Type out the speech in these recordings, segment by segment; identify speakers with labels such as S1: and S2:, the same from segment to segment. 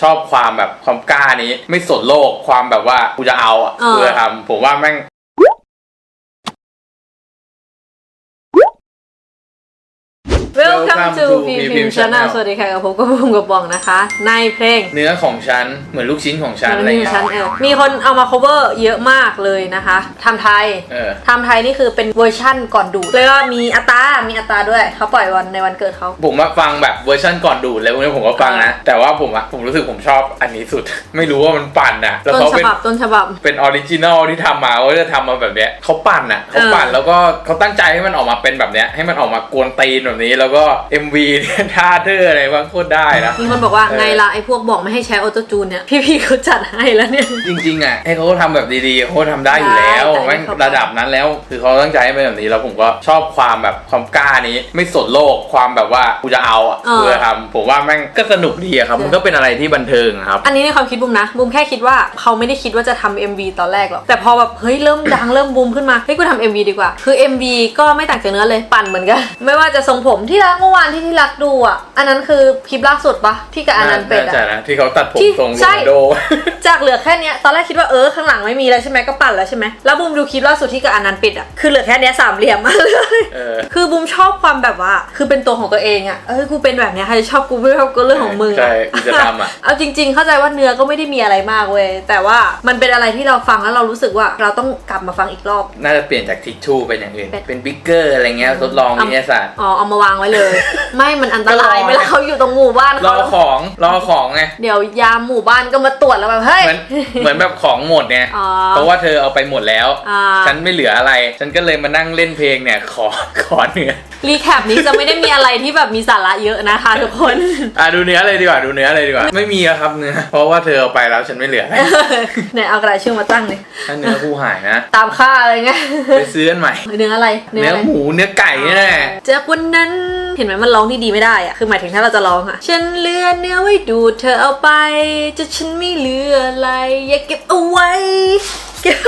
S1: ชอบความแบบความกล้านี้ ไม่สนโลกความแบบว่ากูจะเอาอะ
S2: เออ
S1: กูจะทำผมว่าแม่ง
S2: Welcome to p p m Channel สวัสดีค่ะกับผมกับผมกับปองนะคะ ในเพลง
S1: เนื้อของฉัน เหมือนลูกชิ้นของฉันอะไร
S2: นี่
S1: เงี้ย
S2: ฉันเออมีคนเอามา cover เยอะมากเลยนะคะทำไทย
S1: เออ
S2: ทำไทยนี่คือเป็นเวอร์ชั่นก่อนดูดแล้วก็มีอัตรามีอัตราด้วยเขาปล่อยวันในวันเกิดเขา
S1: ผมมาฟังแบบเวอร์ชันก่อนดูดเลยพวกนี้ผมก็ฟังนะ แต่ว่าผมอะผมรู้สึกผมชอบอันนี้สุด ไม่รู้ว่ามันปั่นอะแล้ว
S2: ต้น
S1: เขา
S2: ฉ
S1: เป็น
S2: บับต้นฉบับ
S1: เป็นออริจินอลที่ทำมาเขาจะทำมาแบบเนี้ยเขาปั่นอะเขาปั่น
S2: เออ
S1: แล้วก็เขาตั้งใจให้มันออกมาเป็นแบบเนี้ยให้มันออกมากวนตีนแบบนี้แล้วก็ MV เนี่ยท่าเธออะไรวะโคตรได้นะ
S2: มีคนบอกว่า
S1: เออ
S2: ไงล่ะไอ้พวกบอกไม่ให้ใช้ออโตจูนเนี่ย พี่ๆเขาจัดให้แล้วเนี่ย
S1: จริงๆอะให้เขาทำแบบดีๆเขาทำได้อยู่แล้ว
S2: ได้แต่
S1: แม่ง
S2: เขา
S1: ระดับนั้นแล้ว คือเขาตั้งใจให้เป็นแบบนี้แล้วผมก็ชอบความแบบความกล้านี้ ไม่สนโลกความแบบว่ากูจะเอาอะกูจะทำผมว่าแม่งก็สนุกดีอะครับ มันก็เป็นอะไรที่บันเทิงอะครับ
S2: อันนี้ในความคิดบุมนะบุมแค่คิดว่าเขาไม่ได้คิดว่าจะทำ MV ตอนแรกหรอก แต่พอแบบเฮ้ยเริ่มดัง เริ่มบูมขึ้นมาเฮ้ยกูทำ MV ดีกว่า คือ MV ก็ไม่ต่างจากเนื้อเลยปั่นเหมือนกัน ไม่ว่าจะทรงผมที่รักเมื่อวานที่ที่รักดูอะ อันนั้นคือคลิปล่าสุดปะที่กับอันนั้นเป็ด
S1: น่าจะ
S2: อะ
S1: นะที่เขาตัดผม
S2: ที่
S1: ทรงโร
S2: ใช่
S1: นัลโด
S2: จากเหลือแค่เนี้ยตอนแรกคิดว่าเออข้างหลังไม่มีแล้วใช่ไหมก็ปั่นแล้วใช่ไหมแล้วบูมดูคลิปล่าสุดที่กับอันนั้นปิดอะคือเหลือแค่เนี้ยสามเหลี่ยมมาเลย
S1: เออ
S2: คือบูมชอบความแบบว่า คือเป็นตัวของตัวเองอะเออกูเป็นแบบเนี้ยใครจะชอบกูไม่ชอบก็เรื่องของมึง
S1: ใช่กูจะทำอะ
S2: เอาจริง ๆ เข้าใจว่าเนื้อก็ไม่ได้มีอะไรมากเว้ยแต่ว่ามันเป็นอะไรที่เราฟังแล้วเรารู้สึกว่าเราต้องกลับมาฟังอีกรอบ
S1: น่าจะเปลี่ยนจากทิชชู่เป็นอย่างอื่น
S2: เป็น
S1: เป็นบิ๊กเกอร์อะไรเงี้ยทดลองวิทยาศาสตร์
S2: อ๋อเอามาวางไว้เลย ไม่มันอันตราย
S1: ก็รอ
S2: เวลาเขาอยู่ตรงหมู่บ้าน
S1: รอ
S2: เขา
S1: ของรอของไง
S2: เดี๋ยวยามหมู่บ้านก็มาตรวจแล้วแบบเฮ้ย
S1: เหมือนเหมือนแบบของหมดไง
S2: อ๋อ
S1: เพราะว่าเธอเอาไปหมดแล้ว
S2: อ่า
S1: ฉันไม่เหลืออะไร ฉันก็เลยมานั่งเล่นเพลงเนี่ยขอขอเนื้อ
S2: รีแคปนี้จะไม่ได้มีอะไรที่แบบมีสาระเยอะนะคะทุกคน
S1: อะดูเนื้อเลยดีกว่าดูเนื้อเลยดีกว่า ไม่มีอะครับเนื้อเพราะว่าเธอเอาไปแล้วฉันไม่เหลืออะไร
S2: เนี่ยเอากระดาษชื่อมาตั้งเลย
S1: ถ้าเนื้อผู้หายนะ
S2: ตามค่าอะไรเงี้ย
S1: ไปซื้อกันใหม่
S2: เนื้ออะไร
S1: เนื้อ
S2: อะไร
S1: หมูเนื้อไก่นี่แหละ
S2: จากวันนั้น เห็นไหมมันร้องที่ดีไม่ได้อะคือหมายถึงถ้าเราจะร้องอะฉันเลือเนื้อไว้ดูดเธอเอาไป จะฉันไม่เหลืออะไร อย่าเก็บเอาไว้เก็บ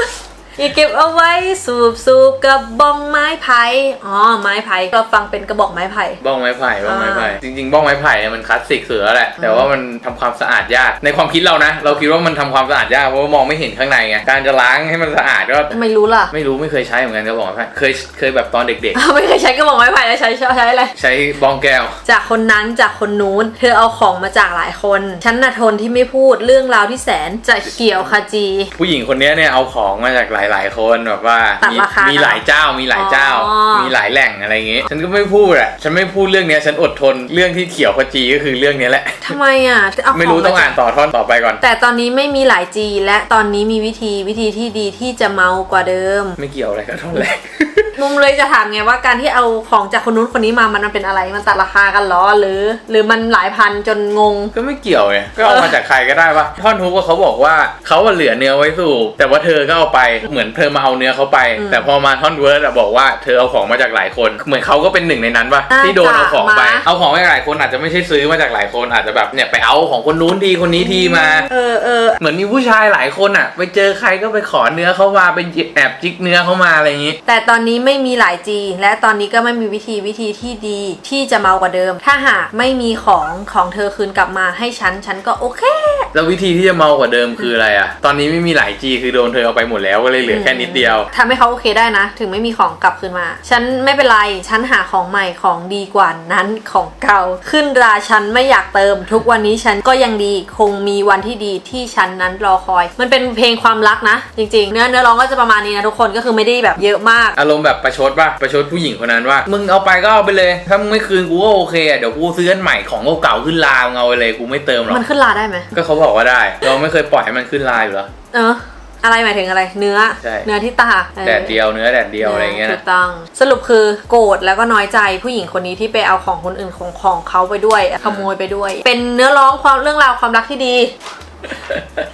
S2: อย่าเก็บเอาไว้สูบสูบกับบองไม้ไผ่อ๋อไม้ไผ่ก็ฟังเป็นกระบอกไม้ไผ่
S1: บ้องไม้ไผ่บ้องไม้ไผ่
S2: อ่า
S1: จริงๆบ้องไม้ไผ่เนี่ยมันคลาสสิกสุดแล้วแหละแต่ว่ามันทำความสะอาดยากในความคิดเรานะ เราคิดว่ามันทำความสะอาดยากเพราะว่ามองไม่เห็นข้างในไงการจะล้างให้มันสะอาดก็
S2: ไม่รู้ล่ะ
S1: ไม่รู้ไม่เคยใช้เหมือนกันกระบอกไม้ไผ่เคยเคยแบบตอนเด็ก
S2: ไม่เคยใช้กระบอกไม้ไผ่แล้วใช้ใช้ใช้อะไร
S1: ๆ ใช้บ้องแก้ว
S2: จากคนนั้นจากคนนู้น เธอเอาของมาจากหลายคน ฉันน่ะทนที่ไม่พูดเรื่องราวที่แสนจะเขียวขจี
S1: ผู้หญิงคนนี้เนี่ยเอาของมาจากหลายๆ คนแบบว่า
S2: ตัด
S1: มี
S2: ราคา
S1: มีหลายเจ้ามีหลายเจ้า
S2: อ๋อ
S1: มีหลายแหล่งอะไรอย่างงี้ ฉันก็ไม่พูดอะฉันไม่พูดเรื่องเนี้ย ฉันอดทนเรื่องที่เขียวขจีก็คือเรื่องเนี้ยแหละ
S2: ทำไมอะเอาข
S1: ไม่รู้
S2: มา
S1: ต้อง
S2: จก
S1: อ่านต่อท่อนต่อไปก่อน
S2: แต่ตอนนี้ไม่มีหลายจีและตอนนี้มีวิธีวิธีที่ดีที่จะเมากว่าเดิม
S1: ไม่เกี่ยวอะไรกับท่อนแรก
S2: มุมเลยจะถามไงว่าการที่เอาของจากคนนู้นคนนี้มามันมันเป็นอะไรมันตัดราคากันเหรอหรือ หรือมันหลายพันจนงง
S1: ก็ไม่เกี่ยวไงก็เอามาจากใครก็ได้ปะท่อนฮุกว่าเขาบอกว่าเขาอะเหลือเนื้อไว้สูบแต่ว่าเธอก็เอาไปเหมือนเธอมาเอาเนื้อเขาไป
S2: อืม
S1: แต่พอมาท่อนเวิร์ดอะบอกว่าเธอเอาของมาจากหลายคน เหมือนเขาก็เป็นหนึ่งในนั้นปะ
S2: น่า
S1: ที่โดนเอาของไป
S2: จะมา
S1: เอาของมาจากหลายคนอาจจะไม่ใช่ซื้อมาจากหลายคนอาจจะแบบเนี่ยไปเอาของคนนู้นทีคนนี้ทีมา
S2: เออเออ
S1: เหมือนมีผู้ชายหลายคนอะไปเจอใครก็ไปขอเนื้อเขามาไปแอบจิกเนื้อเขามาอะไรอย่างงี้
S2: แต่ตอนนี้ไม่มีหลายจีและตอนนี้ก็ไม่มีวิธีวิธีที่ดีที่จะเมากว่าเดิม ถ้าหากไม่มีของของเธอคืนกลับมาให้ฉันฉันก็โอเค
S1: แล้ววิธีที่จะเมากว่าเดิมคืออะไรอะตอนนี้ไม่มีหลายจีคือโดนเธอเอาไปหมดแล้วก็เลยเหลือแค่นิดเดียว
S2: ทำให้เขาโอเคได้นะ ถึงไม่มีของกลับคืนมา ฉันไม่เป็นไร ฉันหาของใหม่ของดีกว่านั้นของเก่า ขึ้นราฉันไม่อยากเติม ทุกวันนี้ฉันก็ยังดี คงมีวันที่ดีที่ฉันนั้นรอคอย มันเป็นเพลงความรักนะ จริงๆ เนื้อเนื้อร้องก็จะประมาณนี้นะทุกคนก็คือไม่ได้แบบเยอะมาก
S1: อารมณ์แบบประชดป่ะ ประชดผู้หญิงคนนั้นว่า มึงเอาไปก็เอาไปเลย ถ้ามึงไม่คืนกูก็โอเคอะเดี๋ยวกูซื้ออันใหม่ของเก่าๆขึ้นลามึงเอาไปเลยกูไม่เติมหรอก
S2: มันขึ้นราได้ไหม
S1: ก็เขาบอกว่าได้ เราไม่เคยปล่อยให้มันขึ้นลาอยู่แล้ว
S2: เอออะไรหมายถึงอะไร เนื้อ
S1: ใช่
S2: เนื้อที่ตาออ
S1: แดดเดียวเนื้อแดดเดียวอะไรอย่างเงี้ย
S2: ถู
S1: นะ
S2: กต้อง สรุปคือโกรธแล้วก็น้อยใจผู้หญิงคนนี้ที่ไปเอาของคนอื่นของของเขาไปด้วยขโมยไปด้วย เป็นเนื้อร้องความเรื่องราวความรักที่ดี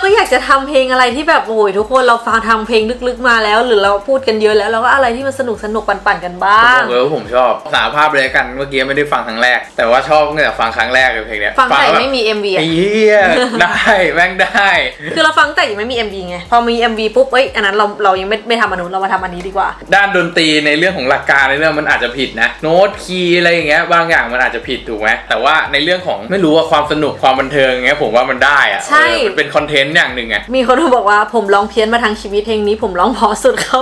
S2: ก็อยากจะทำเพลงอะไรที่แบบโอ้ยทุกคนเราฟังทำเพลงลึกๆมาแล้ว หรือเราพูดกันเยอะแล้วเราก็อะไรที่มันสนุกสนุกปั่นๆกันบ้า
S1: ผมบ
S2: ง
S1: อกเลยว่าผมชอบสารภาพเลยละกันเมื่อกี้ไม่ได้ฟังครั้งแรก แต่ว่าชอบตั้งแต่ฟังครั้งแรกเลยเพลงเนี้ย
S2: ฟังแต่
S1: แล้วแบบ
S2: ไม่มี MV
S1: ไอ้
S2: อะ
S1: เหี้ยได้แม่งได้
S2: คือเราฟังแต่ยังไม่มี MV ไงพอมี MV ปุ๊บเอ้ยอันนั้นเราเรายังไม่ไม่ทำอันนู้นเรามาทำอันนี้ดีกว่า
S1: ด้านดนตรีในเรื่องของหลักการในเรื่องมันอาจจะผิดนะ โน้ตคีย์อะไรอย่างเงี้ยบางอย่างมันอาจจะผิดถูกไหมแต่ว่าในเรื่องของไม่รู้ว่าความสนุกความบันเทิงอย่างเงี้ยผมว่ามันได้อะ
S2: ใช่
S1: เออมันเป็นคอนเทนต์อย่างหนึ่งอะ
S2: มีคนมาบอกว่าผมร้องเพี้ยนมาทั้งชีวิตเพลงนี้ผมร้องเพอสุดเขา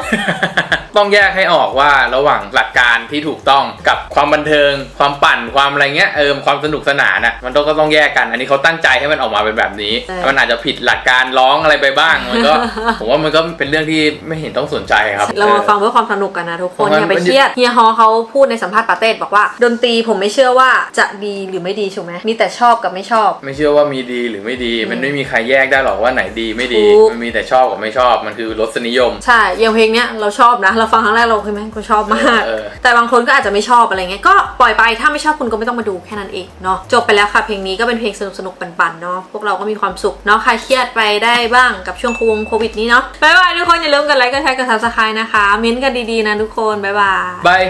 S1: ต้องแยกให้ออกว่าระหว่างหลักการที่ถูกต้องกับความบันเทิง ความปั่นความอะไรเงี้ยเออความสนุกสนานอะมันต้องก็ต้องแยกกัน อันนี้เขาตั้งใจให้มันออกมาเป็นแบบนี้
S2: ใช่
S1: มันอาจจะผิดหลักการร้องอะไรไปบ้างมันก็ ผมว่ามันก็เป็นเรื่องที่ไม่เห็นต้องสนใจครับ
S2: เรามาฟังเพื่อความสนุกกันนะทุกคน
S1: เพราะ
S2: อย่าไป
S1: มัน
S2: เครียดเฮียฮอเขาพูดในสัมภาษณ์ปาเต้บอกว่า ดนตรีผมไม่เชื่อว่าจะดีหรือไม่ดีถูกไหมมีแต่ชอบกับไม่ชอบ
S1: ไม่เชื่อว่ามีดีหรือไม่ดี มันไม่มีใครแยกได้หรอกว่าไหนดีไม่ดี
S2: ถูก
S1: มันมีแต่ชอบกับไม่ชอบ มันคือรสนิยม
S2: ใช่อย่างเพลงเนี้ยเราชอบนะ เราฟังครั้งแรกเราคือแม่งกูชอบมาก
S1: เออ
S2: แต่บางคนก็อาจจะไม่ชอบอะไรเงี้ยก็ปล่อยไปถ้าไม่ชอบคุณก็ไม่ต้องมาดูแค่นั้นเองเนาะจบไปแล้วค่ะเพลงนี้ก็เป็นเพลงสนุกสนุกๆปั่นๆเนาะพวกเราก็มีความสุขเนาะคลายเครียดไปได้บ้างกับช่วงโควงโควิดนี้เนาะบ๊ายบายทุกคนอย่าลืมกดไลค์กดแชร์กดซับสไครต์นะคะเม้นต์กันดีๆนะทุกคนบ๊ายบาย
S1: บาย